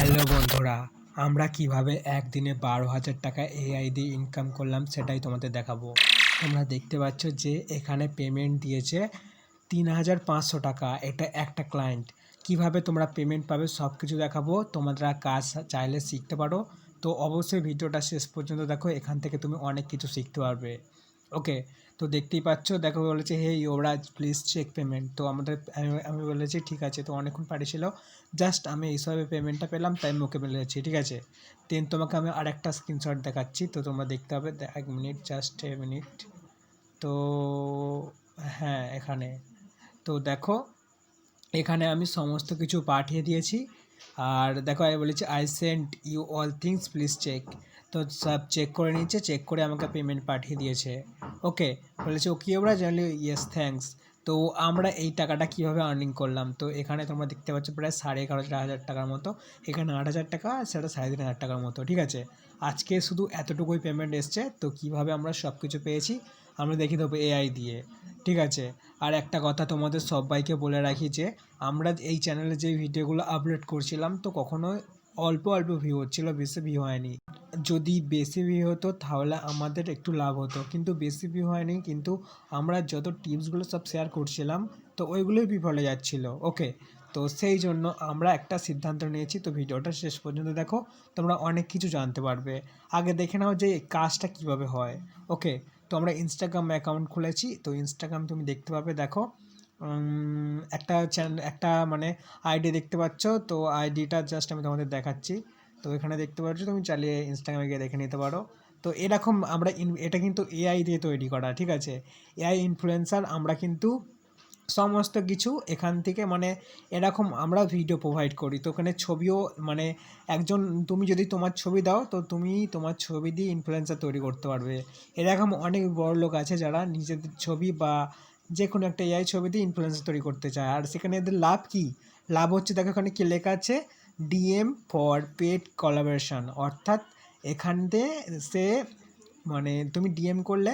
Hello বন্ধুরা, আমরা কীভাবে একদিনে বারো হাজার টাকা এআই দিয়ে ইনকাম করলাম সেটাই তোমাদের দেখাবো। তোমরা দেখতে পাচ্ছ যে এখানে পেমেন্ট দিয়েছে তিন হাজার পাঁচশো টাকা, এটা একটা ক্লায়েন্ট কীভাবে তোমরা পেমেন্ট পাবে সব কিছু দেখাবো, তোমরা কাজ চাইলে শিখতে পারো। তো অবশ্যই ভিডিওটা শেষ পর্যন্ত দেখো, এখান থেকে তুমি অনেক কিছু শিখতে পারবে। ওকে, তো দেখতেই পাচ্ছ, দেখো বলেছে hey Yuvraj please check payment তো আমাদের, আমি বলেছি, ঠিক আছে। তো অনেকক্ষণ পাঠিয়েছিল। জাস্ট আমি এইসবে পেমেন্টটা পেলাম, তাই ওকে বলেছি, ঠিক আছে? দেন তোমাকে আমি আর একটা স্ক্রিনশট দেখাচ্ছি, তো তোমরা দেখতে হবে এক মিনিট জাস্ট এ মিনিট তো হ্যাঁ এখানে। তো দেখো, এখানে আমি সমস্ত কিছু পাঠিয়ে দিয়েছি। আর দেখো আমি বলেছি I send you all things please check তো সব চেক করে নিচ্ছে চেক করে আমাকে পেমেন্ট পাঠিয়ে দিয়েছে। ওকে, বলেছে, ওকে ওরা জানলি ইয়েস থ্যাঙ্কস তো আমরা এই টাকাটা কীভাবে আর্নিং করলাম? তো এখানে তোমরা দেখতে পাচ্ছ প্রায় সাড়ে এগারো হাজার টাকার মতো। এখানে আট হাজার টাকা সেটা সাড়ে তিন হাজার টাকার মতো, ঠিক আছে? আজকে শুধু এতটুকুই পেমেন্ট এসছে, তো কীভাবে আমরা সব কিছু পেয়েছি, আমরা দেখিয়ে দেবো এআই দিয়ে, ঠিক আছে? আর একটা কথা তোমাদের সবাইকে বলে রাখি যে, আমরা এই চ্যানেলে যে ভিডিওগুলো আপলোড করছিলাম, তো কখনো অল্প অল্প ভিউ হচ্ছিল, বেশি ভিউ হয়নি। যদি বেশি ভিউ হতো, তাহলে আমাদের একটু লাভ হতো। কিন্তু বেশি ভিউ হয়নি, কিন্তু আমরা যত টিপসগুলো সব শেয়ার করছিলাম, তো ওইগুলোই বিফলে যাচ্ছিল। ওকে তো সেই জন্য আমরা একটা সিদ্ধান্ত নিয়েছি, তো ভিডিওটা শেষ পর্যন্ত দেখো, তোমরা অনেক কিছু জানতে পারবে। আগে দেখে নাও যে কাজটা কীভাবে হয়। ওকে তো আমরা ইনস্টাগ্রাম অ্যাকাউন্ট খুলেছি, তো ইনস্টাগ্রাম তুমি দেখতে পাবে, দেখো। একটা চ্যানেল একটা মানে আইডি দেখতে পাচ্ছ, তো আইডিটা জাস্ট আমি তোমাদের দেখাচ্ছি। তো এখানে দেখতে পাচ্ছ, তুমি চালিয়ে ইনস্টাগ্রামে গিয়ে দেখে নিতে পারো। তো এরকম আমরা ইন- এটা কিন্তু এআই দিয়ে তৈরি করা, ঠিক আছে? এআই ইনফ্লুয়েন্সার আমরা কিন্তু সমস্ত কিছু এখান থেকে মানে এরকম আমরা ভিডিও প্রোভাইড করি। তো ওখানে ছবিও মানে একজন, তুমি যদি তোমার ছবি দাও, তো তুমি তোমার ছবি দিয়ে ইনফ্লুয়েন্সার তৈরি করতে পারবে। এরকম অনেক বড় লোক আছে যারা নিজেদের ছবি বা যে কোনো একটা এআই ছবি দিয়ে ইনফ্লুয়েন্সার তৈরি করতে চায়। আর সেখানে এদের লাভ কি? লাভ হচ্ছে, দেখো এখানে কি লেখা আছে? ডিএম ফর পেড কলাবোরেশন অর্থাৎ এখান দিয়ে সে মানে তুমি ডিএম করলে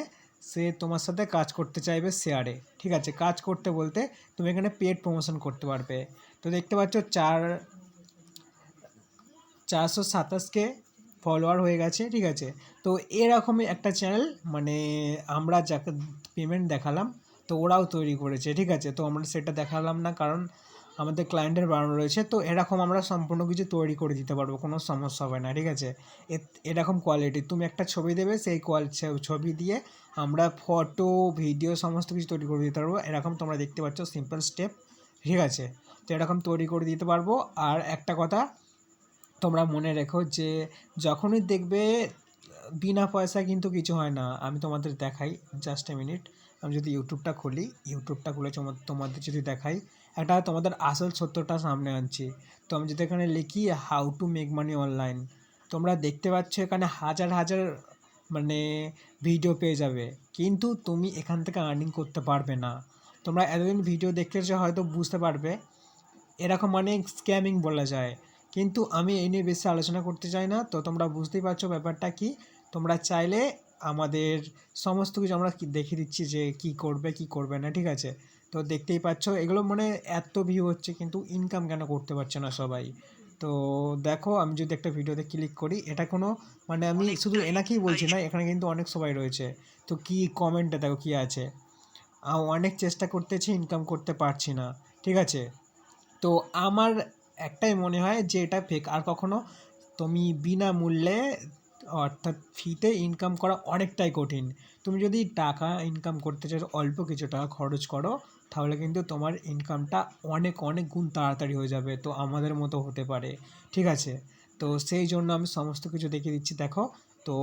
সে তোমার সাথে কাজ করতে চাইবে শেয়ারে ঠিক আছে, কাজ করতে বলতে তুমি এখানে পেড প্রমোশন করতে পারবে। তো দেখতে পাচ্ছ চার, চারশো সাতাশকে ফলোয়ার হয়ে গেছে, ঠিক আছে। তো এরকমই একটা চ্যানেল মানে আমরা যাকে পেমেন্ট দেখালাম তো ওরাও তৈরি করেছে, ঠিক আছে? তো আমরা সেটা দেখালাম না, কারণ আমাদের ক্লায়েন্টের বাড়ানো রয়েছে, তো এরকম আমরা সম্পূর্ণ কিছু তৈরি করে দিতে পারব, কোনো সমস্যা হবে না, ঠিক আছে? এরকম কোয়ালিটি তুমি একটা ছবি দেবে, সেই ছবি দিয়ে আমরা ফটো ভিডিও সমস্ত কিছু তৈরি করে দিতে পারব, এরকম তোমরা দেখতে পাচ্ছ সিম্পল স্টেপ ঠিক আছে? তো এরকম তৈরি করে দিতে পারব, আর একটা কথা, তোমরা মনে রেখো যে যখনই দেখবে, বিনা পয়সায় কিন্তু কিছু হয় না, আমি তোমাদের দেখাই জাস্ট এ মিনিট আমি যদি ইউটিউবটা খুলি, ইউটিউবটা খুলে তোমা- তোমাদের যদি দেখাই, একটা তোমাদের আসল সত্যটা সামনে আনছি। তো আমি যদি এখানে লিখি how to make money online তোমরা দেখতে পাচ্ছ এখানে হাজার হাজার মানে ভিডিও পেয়ে যাবে। কিন্তু তুমি এখান থেকে আর্নিং করতে পারবে না। তোমরা এতদিন ভিডিও দেখতেছো, হয়তো বুঝতে পারবে। এরকম অনেক স্ক্যামিং বলা যায়। কিন্তু আমি এই নিয়ে বেশি আলোচনা করতে চাই না। তো তোমরা বুঝতেই পারছ ব্যাপারটা কি? তোমরা চাইলে আমাদের সমস্ত কিছু আমরা কি- দেখিয়ে দিচ্ছি যে কি করবে কি করবে না ঠিক আছে? তো দেখতেই পাচ্ছ এগুলো মানে এত ভিউ হচ্ছে কিন্তু ইনকাম কেন করতে পারছে না সবাই? তো দেখো আমি যদি একটা ভিডিওতে ক্লিক করি এটা কোনো মানে আমি শুধু এনাকেই বলছি না এখানে কিন্তু অনেক সবাই রয়েছে। তো কি কমেন্টে দেখো কি আছে? অনেক চেষ্টা করতেছি ইনকাম করতে পারছি না ঠিক আছে? তো আমার একটাই মনে হয় যে এটা ফেক আর কখনো তুমি বিনামূল্যে অর্থাৎ ফিতে ইনকাম করা অনেকটাই কঠিন। তুমি যদি টাকা ইনকাম করতে চাও অল্প কিছু টাকা খরচ করো, তাহলে কিন্তু তোমার ইনকামটা অনেক অনেক গুণ তাড়াতাড়ি হয়ে যাবে। তো আমাদের মতো হতে পারে। ঠিক আছে? তো সেই জন্য আমি সমস্ত কিছু দেখিয়ে দিচ্ছি। দেখো তো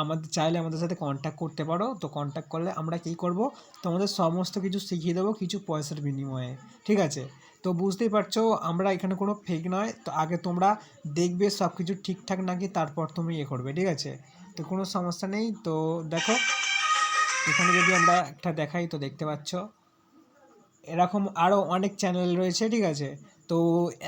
আমাদের চাইলে আমাদের সাথে কন্ট্যাক্ট করতে পারো। তো কন্ট্যাক্ট করলে আমরা কী করব? তোমাদের সমস্ত কিছু শিখিয়ে দেবো কিছু পয়সার বিনিময়ে। ঠিক আছে? তো বুঝতেই পারছ, আমরা এখানে কোনো ফেক নয়। তো আগে তোমরা দেখবে সব কিছু ঠিকঠাক নাকি, তারপর তুমি ইয়ে করবে। ঠিক আছে? তো কোনো সমস্যা নেই। তো দেখো, এখানে যদি আমরা একটা দেখাই, তো দেখতে পাচ্ছ। এরকম আরও অনেক চ্যানেল রয়েছে। ঠিক আছে? তো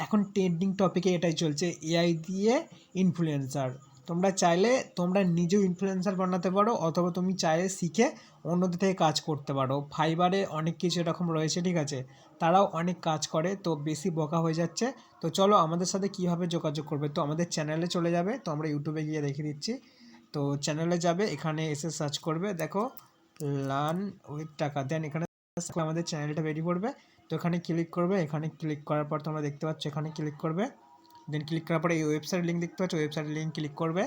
এখন ট্রেন্ডিং টপিকে এটাই চলছে। এআই দিয়ে ইনফ্লুয়েন্সার তোমরা চাইলে তোমরা নিজেও ইনফ্লুয়েন্সার বানাতে পারো, অথবা তুমি চাইলে শিখে অন্যদের থেকে কাজ করতে পারো। ফাইবারে অনেক কিছু এরকম রয়েছে, ঠিক আছে? তারাও অনেক কাজ করে, তো বেশি বকা হয়ে যাচ্ছে। তো চলো আমাদের সাথে কীভাবে যোগাযোগ করবে? তো আমাদের চ্যানেলে চলে যাবে, তো আমরা ইউটিউবে গিয়ে দেখে দিচ্ছি। তো চ্যানেলে যাবে, এখানে এসে সার্চ করবে, দেখো লার্ন উইথ টাকা। দেন এখানে আমাদের চ্যানেলটা বেরিয়ে পড়বে তো এখানে ক্লিক করবে, এখানে ক্লিক করার পর তোমরা দেখতে পাচ্ছ, এখানে ক্লিক করবে। দেন ক্লিক করার পরে এই ওয়েবসাইট লিঙ্ক দেখতে পাচ্ছ ওয়েবসাইট লিঙ্ক ক্লিক করবে।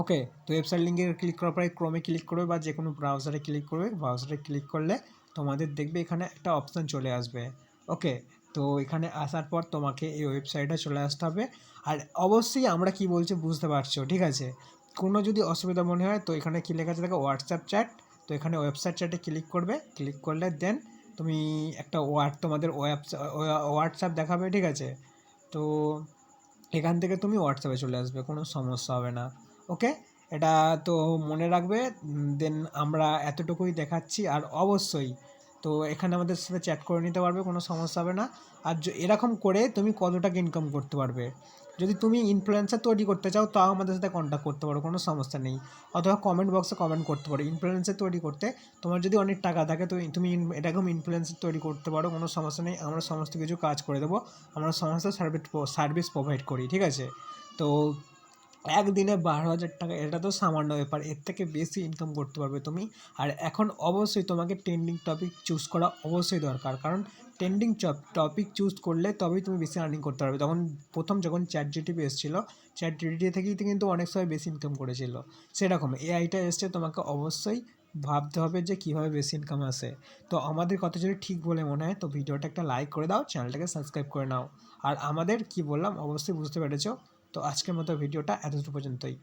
ওকে তো ওয়েবসাইট লিঙ্কে ক্লিক করার পরে ক্রোমে ক্লিক করবে বা যে কোনো ব্রাউজারে ক্লিক করবে। ব্রাউজারে ক্লিক করলে তোমাদের দেখবে এখানে একটা অপশান চলে আসবে। ওকে তো এখানে আসার পর তোমাকে এই ওয়েবসাইটে চলে আসতে হবে। আর অবশ্যই আমরা কি বলছি বুঝতে পারছ, ঠিক আছে? কোনো যদি অসুবিধা মনে হয় তো এখানে কী লেখা আছে দেখো হোয়াটসঅ্যাপ চ্যাট তো এখানে ওয়েবসাইট চ্যাটে ক্লিক করবে। ক্লিক করলে দেন তুমি একটা ওয়ার্ড তোমাদের হোয়াটসঅ্যাপ দেখাবে, ঠিক আছে? তো এখান থেকে তুমি হোয়াটসঅ্যাপে চলে আসবে, কোনো সমস্যা হবে না। ওকে এটা তো মনে রাখবে দেন আমরা এতটুকুই দেখাচ্ছি, আর অবশ্যই তো এখানে আমাদের সাথে চ্যাট করে নিতে পারবে, কোনো সমস্যা হবে না। আর এরকম করে তুমি কত টাকা ইনকাম করতে পারবে? যদি তুমি ইনফ্লুয়েন্সার তৈরি করতে চাও, তাও আমাদের সাথে কন্ট্যাক্ট করতে পারো, কোনো সমস্যা নেই। অথবা কমেন্ট বক্সে কমেন্ট করতে পারো ইনফ্লুয়েন্সার তৈরি করতে। তোমার যদি অনেক টাকা থাকে তো তুমি এরকম ইনফ্লুয়েন্সার তৈরি করতে পারো, কোনো সমস্যা নেই। আমরা সমস্ত কিছু কাজ করে দেবো। আমরা সমস্ত সার্ভিস সার্ভিস প্রোভাইড করি, ঠিক আছে? তো একদিনে বারো হাজার টাকা, এটা তো সামান্য ব্যাপার, এর থেকে বেশি ইনকাম করতে পারবে তুমি। আর এখন অবশ্যই তোমাকে ট্রেন্ডিং টপিক চুজ করা অবশ্যই দরকার, কারণ ট্রেন্ডিং টপিক চুজ করলে তবেই তুমি বেশি আর্নিং করতে পারবে। তখন প্রথম যখন চ্যাট জিটিপি এসেছিল চ্যাট জিটিপি থেকেই কিন্তু অনেক সময় বেশি ইনকাম করেছিল। সেরকম এআইটা এসছে, তোমাকে অবশ্যই ভাবতে হবে যে কীভাবে বেশি ইনকাম আসে। তো আমাদের কথা যদি ঠিক বলে মনে হয়, তো ভিডিওটা একটা লাইক করে দাও চ্যানেলটাকে সাবস্ক্রাইব করে নাও। আর আমাদের কি বললাম, অবশ্যই বুঝতে পেরেছ তো আজকের মতো ভিডিওটা এতটুকু পর্যন্তই।